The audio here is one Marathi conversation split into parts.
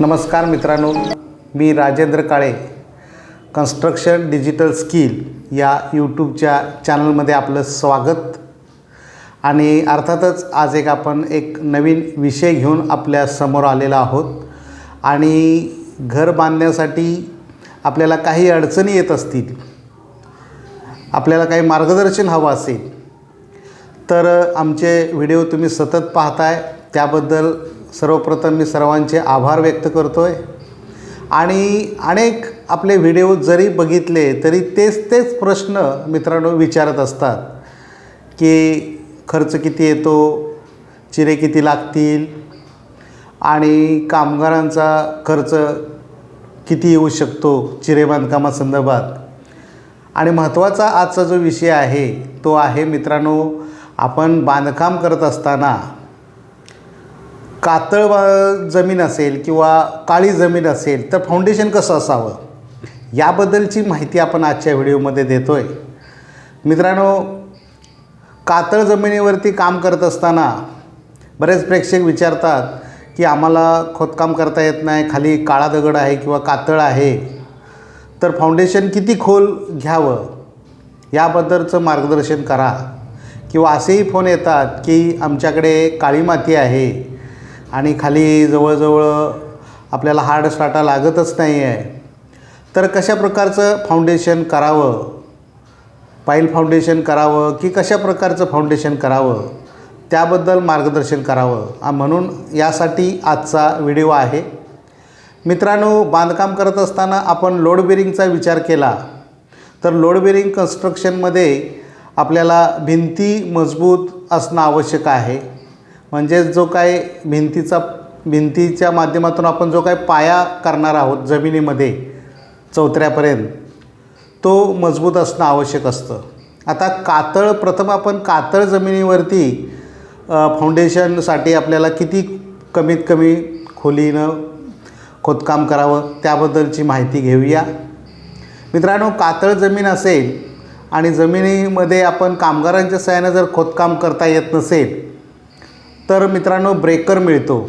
नमस्कार मित्रांनो मी Rajendra Kale. Construction digital skill या यूट्यूबच्या चॅनलमध्ये आपलं स्वागत. आणि अर्थातच आज एक आपण एक नवीन विषय घेऊन आपल्यासमोर आलेला आहोत. आणि घर बांधण्यासाठी आपल्याला काही अडचणी येत असतील आपल्याला काही मार्गदर्शन हवं असेल तर आमचे व्हिडिओ तुम्ही सतत पाहताय. त्याबद्दल सर्वप्रथम मी सर्वांचे आभार व्यक्त करतो आहे आणि अनेक आपले व्हिडिओ जरी बघितले तरी तेच तेच प्रश्न मित्रांनो विचारत असतात. की खर्च किती येतो? चिरे किती लागतील? आणि कामगारांचा खर्च किती येऊ शकतो? चिरे बांधकामासंदर्भात आणि महत्त्वाचा आजचा जो विषय आहे तो आहे मित्रांनो आपण बांधकाम करत असताना कातळ जमीन असेल किंवा काळी जमीन असेल तर फाउंडेशन कसं असावं? याबद्दलची माहिती आपण आजच्या व्हिडिओमध्ये देतो आहे मित्रांनो कातळ जमिनीवरती काम करत असताना बरेच प्रेक्षक विचारतात की आम्हाला खोदकाम करता येत नाही खाली काळा दगड आहे किंवा कातळ आहे तर फाउंडेशन किती खोल घ्यावं? याबद्दलचं मार्गदर्शन करा. किंवा असेही फोन येतात की आमच्याकडे काळी माती आहे आणि खाली जवळजवळ आपल्याला हार्ड स्टार्टा लागतच नाही आहे. तर कशा प्रकारचं फाउंडेशन करावं? पाईल फाउंडेशन करावं की कशा प्रकारचं फाउंडेशन करावं? त्याबद्दल मार्गदर्शन करावं. म्हणून यासाठी आजचा व्हिडिओ आहे. मित्रांनो बांधकाम करत असताना आपण लोड बेरिंगचा विचार केला. तर लोड बेरिंग कन्स्ट्रक्शनमध्ये आपल्याला भिंती मजबूत असणं आवश्यक आहे. म्हणजेच जो काय भिंतीचा भिंतीच्या माध्यमातून आपण जो काय पाया करणार आहोत जमिनीमध्ये चौथऱ्यापर्यंत तो मजबूत असणं आवश्यक असतं. आता कातळ प्रथम आपण कातळ जमिनीवरती फाउंडेशनसाठी आपल्याला किती कमीत कमी खोलीनं खोदकाम करावं त्याबद्दलची माहिती घेऊया. मित्रांनो कातळ जमीन असेल आणि जमिनीमध्ये आपण कामगारांच्या सहाय्यानं जर खोदकाम करता येत नसेल तर मित्रांनो ब्रेकर मिळतो.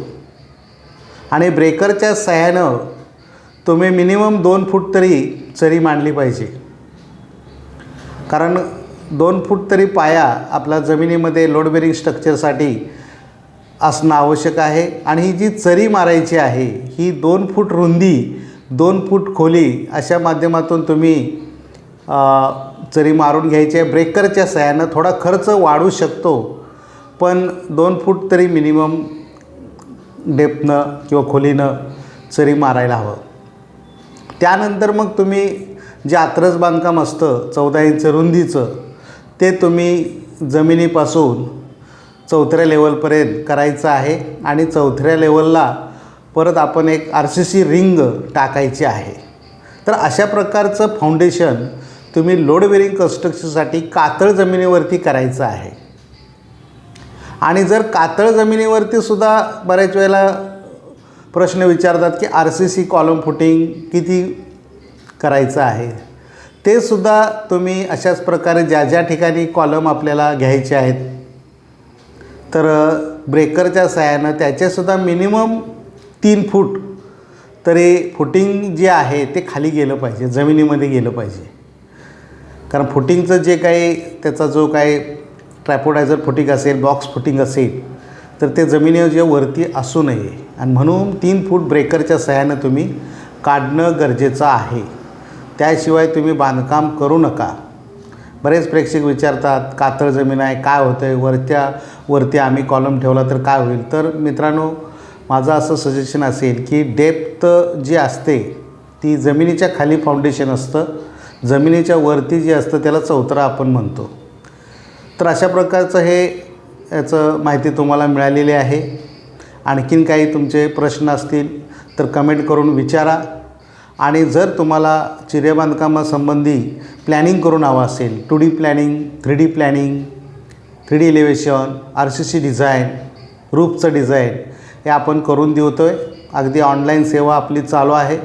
आणि ब्रेकरच्या सहाय्यानं तुम्ही मिनिमम दोन फूट तरी चरी मांडली पाहिजे. कारण दोन फूट तरी पाया आपल्या जमिनीमध्ये लोड बेरिंग स्ट्रक्चरसाठी असणं आवश्यक आहे. आणि ही जी चरी मारायची आहे ही दोन फूट रुंदी दोन फूट खोली अशा माध्यमातून तुम्ही चरी मारून घ्यायची आहे. ब्रेकरच्या सहाय्यानं थोडा खर्च वाढू शकतो. पण दोन फूट तरी मिनिमम डेपनं किंवा खोलीनं चरी मारायला हवं. त्यानंतर मग तुम्ही जे आत्रस बांधकाम असतं चौदा इंच रुंदीचं ते तुम्ही जमिनीपासून चौथऱ्या लेवलपर्यंत करायचं आहे आणि चौथऱ्या लेवलला परत आपण एक आर सी सी रिंग टाकायची आहे. तर अशा प्रकारचं फाउंडेशन तुम्ही लोड बेरिंग कन्स्ट्रक्शनसाठी कातळ जमिनीवरती करायचं आहे. आणि जर कातळ जमिनीवरती सुद्धा बऱ्याच वेळेला प्रश्न विचारतात की R C C column footing किती करायचं आहे? ते सुद्धा तुम्ही अशाच प्रकारे ज्या ज्या ठिकाणी कॉलम आपल्याला घ्यायचे आहेत तर ब्रेकरच्या सहाय्यानं त्याचेसुद्धा मिनिमम तीन फूट तरी फुटिंग जे आहे ते खाली गेलं पाहिजे जमिनीमध्ये गेलं पाहिजे. कारण फुटिंगचं जे काही त्याचा जो काही ट्रॅपोडायझर फुटिंग असेल बॉक्स फुटिंग असेल तर ते जमिनीच्या वरती असू नये. आणि म्हणून तीन फूट ब्रेकरच्या सहाय्यानं तुम्ही काढणं गरजेचं आहे. त्याशिवाय तुम्ही बांधकाम करू नका. बरेच प्रेक्षक विचारतात कातळ जमीन आहे काय होतं आहे वरत्या वरती आम्ही कॉलम ठेवला तर काय होईल? तर मित्रांनो माझं असं सजेशन असेल की डेप्थ जी असते ती जमिनीच्या खाली फाउंडेशन असतं. जमिनीच्या वरती जे असतं त्याला चौतरा आपण म्हणतो. तर अशा प्रकारचं हे याचं माहिती तुम्हाला मिळालेली आहे. आणखीन काही तुमचे प्रश्न असतील तर कमेंट करून विचारा. आणि जर तुम्हाला चिरे बांधकामासंबंधी प्लॅनिंग करून हवं असेल two D planning three D planning three D elevation R C C design रूपचं design हे आपण करून देतो आहे अगदी ऑनलाईन सेवा आपली चालू आहे.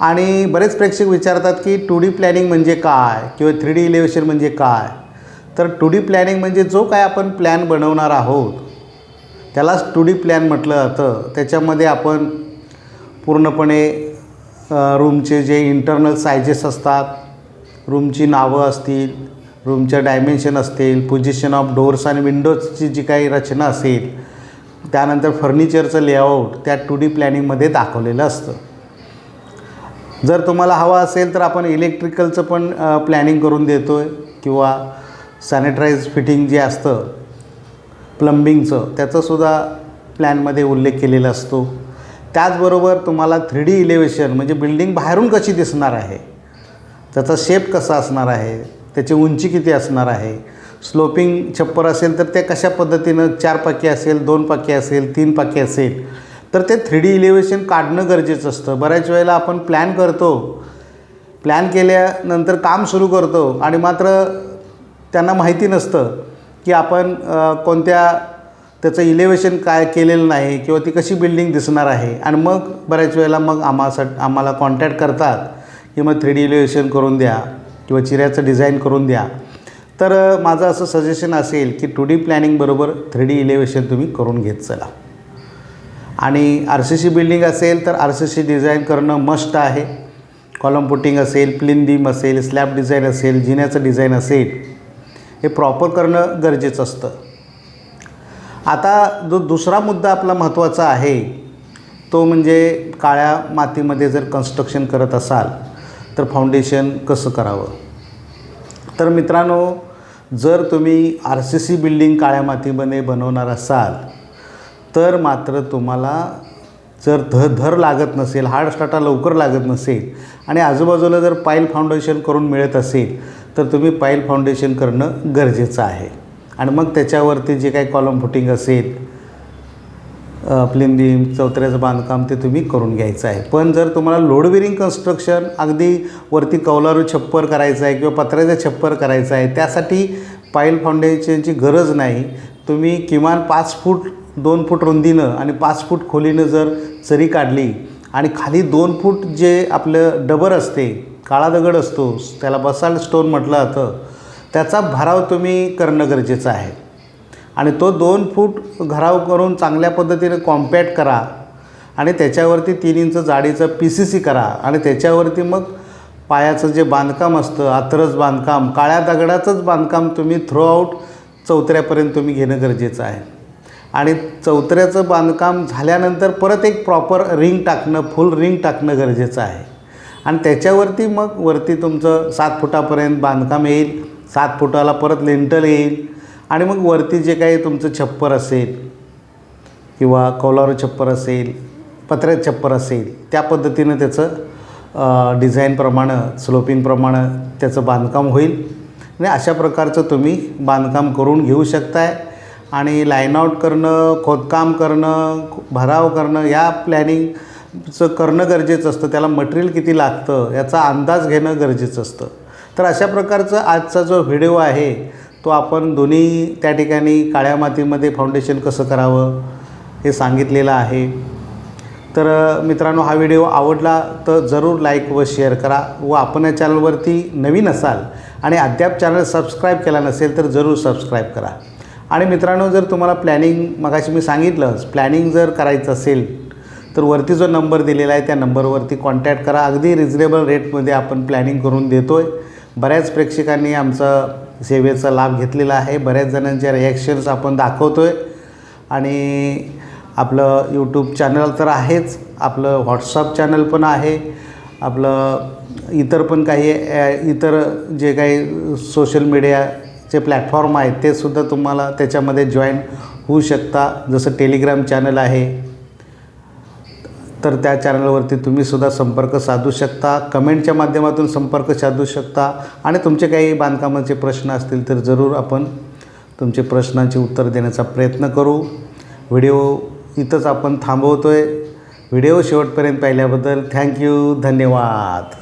आणि बरेच प्रेक्षक विचारतात की टू डी प्लॅनिंग म्हणजे काय? किंवा थ्री डी इलेव्हेशन म्हणजे काय? तर टू डी प्लॅनिंग म्हणजे जो काय आपण प्लॅन बनवणार आहोत त्यालाच टू डी प्लॅन म्हटलं जातं. त्याच्यामध्ये आपण पूर्णपणे रूमचे जे इंटरनल सायजेस असतात रूमची नावं असतील रूमच्या डायमेन्शन असतील पोझिशन ऑफ डोअर्स आणि विंडोजची जी काही रचना असेल त्यानंतर फर्निचरचं लेआउट त्या टू डी प्लॅनिंगमध्ये दाखवलेलं असतं. जर तुम्हाला हवा असेल तर आपण इलेक्ट्रिकलचं पण प्लॅनिंग करून देतो आहे किंवा सॅनिटाईज फिटिंग जे असतं प्लंबिंगचं त्याचंसुद्धा प्लॅनमध्ये उल्लेख केलेला असतो. त्याचबरोबर तुम्हाला थ्री डी इलेव्हेशन म्हणजे बिल्डिंग बाहेरून कशी दिसणार आहे त्याचा शेप कसा असणार आहे त्याची उंची किती असणार आहे स्लोपिंग छप्पर असेल तर ते कशा पद्धतीनं चार पाकी असेल दोन पाकी असेल तीन पाकी असेल तर ते थ्री डी इलेव्हेशन काढणं गरजेचं असतं. बऱ्याच वेळेला आपण प्लॅन करतो प्लॅन केल्यानंतर काम सुरू करतो आणि मात्र त्यांना माहिती नसतं की आपण कोणत्या त्याचं इलेव्हेशन काय केलेलं नाही किंवा ती कशी बिल्डिंग दिसणार आहे. आणि मग बऱ्याच वेळेला मग आम्हासा आम्हाला कॉन्टॅक्ट करतात की मग थ्री डी इलेवेशन करून द्या किंवा चिऱ्याचं डिझाईन करून द्या. तर माझं असं सजेशन असेल की टू डी प्लॅनिंगबरोबर थ्री डी इलेवेशन तुम्ही करून घेत चला. आणि आर सी सी बिल्डिंग असेल तर आर सी सी डिझाईन करणं मस्ट आहे. कॉलम पुटिंग असेल प्लिन बीम असेल स्लॅब डिझाईन असेल जिन्याचं डिझाईन असेल हे प्रॉपर करणं गरजेचं असतं. आता जो दुसरा मुद्दा आपला महत्त्वाचा आहे. तो म्हणजे काळ्या मातीमध्ये जर कन्स्ट्रक्शन करत असाल तर फाउंडेशन कसं करावं? तर मित्रांनो जर तुम्ही आर सी सी बिल्डिंग काळ्या मातीमध्ये बनवणार असाल तर मात्र तुम्हाला जर ध धर लागत नसेल हार्ड स्टार्टा लवकर लागत नसेल आणि आजूबाजूला जर पाईल फाउंडेशन करून मिळत असेल तर तुम्ही पाईल फाउंडेशन करणं गरजेचं आहे. आणि मग त्याच्यावरती जे काही कॉलम फुटिंग असेल प्लेन बीम चौथऱ्याचं बांधकाम ते तुम्ही करून घ्यायचं आहे. पण जर तुम्हाला लोड बेरिंग कन्स्ट्रक्शन अगदी वरती कौलारू छप्पर करायचं आहे किंवा पत्र्याचं छप्पर करायचं आहे त्यासाठी पाईल फाउंडेशनची गरज नाही. तुम्ही किमान पाच फूट दोन फूट रुंदीनं आणि पाच फूट खोलीनं जर चरी काढली आणि खाली दोन फूट जे आपलं डबर असते काळा दगड असतो त्याला बसाल्ट स्टोन म्हटलं जातं. त्याचा भराव तुम्ही करणं गरजेचं आहे. आणि तो दोन फूट घराव करून चांगल्या पद्धतीने कॉम्पॅक्ट करा आणि त्याच्यावरती तीन इंच जाडीचं पी सी सी करा. आणि त्याच्यावरती मग पायाचं जे बांधकाम असतं आतरच बांधकाम काळ्या दगडाचंच बांधकाम तुम्ही थ्रूआऊट चौथऱ्यापर्यंत तुम्ही घेणं गरजेचं आहे. आणि चौथऱ्याचं बांधकाम झाल्यानंतर परत एक प्रॉपर रिंग टाकणं फुल रिंग टाकणं गरजेचं आहे. आणि त्याच्यावरती मग वरती तुमचं सात फुटापर्यंत बांधकाम येईल सात फुटाला परत लेंटल येईल आणि मग वरती जे काही तुमचं छप्पर असेल किंवा कौलारू छप्पर असेल पत्र्यात छप्पर असेल त्या पद्धतीनं त्याचं डिझाईनप्रमाणं स्लोपिंगप्रमाणं त्याचं बांधकाम होईल. आणि अशा प्रकारचं तुम्ही बांधकाम करून घेऊ शकताय. आणि लाईनआऊट करणं खोदकाम करणं भराव करणं या प्लॅनिंग चं करणं गरजेचं असतं त्याला मटेरियल किती लागतं याचा अंदाज घेणं गरजेचं असतं. तर अशा प्रकारचं आजचा जो व्हिडिओ आहे तो आपण दोन्ही त्या ठिकाणी काळ्या मातीमध्ये फाउंडेशन कसं करावं हे सांगितलेलं आहे. तर मित्रांनो हा व्हिडिओ आवडला तर जरूर लाईक व शेअर करा व आपण या चॅनलवरती नवीन असाल आणि अद्याप चॅनल सबस्क्राईब केला नसेल तर जरूर सबस्क्राईब करा. आणि मित्रांनो जर तुम्हाला प्लॅनिंग मगाशी मी सांगितलंच प्लॅनिंग जर करायचं असेल तर वरती जो नंबर दिलेला आहे त्या नंबरवरती कॉन्टॅक्ट करा. अगदी रिजनेबल रेटमध्ये आपण प्लॅनिंग करून देतो आहे बऱ्याच प्रेक्षकांनी आमचा सेवेचा लाभ घेतलेला आहे. बऱ्याच जणांच्या रिॲक्शन्स आपण दाखवतो आहे आणि आपलं यूट्यूब चॅनल तर आहेच. आपलं व्हॉट्सअप चॅनल पण आहे. आपलं इतर पण काही इतर जे काही सोशल मीडियाचे प्लॅटफॉर्म आहेत ते सुद्धा तुम्हाला त्याच्यामध्ये जॉईन होऊ शकता. जसं टेलिग्राम चॅनल आहे. तर त्या चॅनलवरती तुम्ही सुद्धा संपर्क साधू शकता. कमेंटच्या माध्यमातून संपर्क साधू शकता. आणि तुमचे काही बांधकामाचे प्रश्न असतील तर जरूर आपण तुमचे प्रश्नांचे उत्तर देण्याचा प्रयत्न करू. व्हिडिओ इथंच आपण थांबवतो आहे व्हिडिओ शेवटपर्यंत पाहिल्याबद्दल थँक्यू धन्यवाद.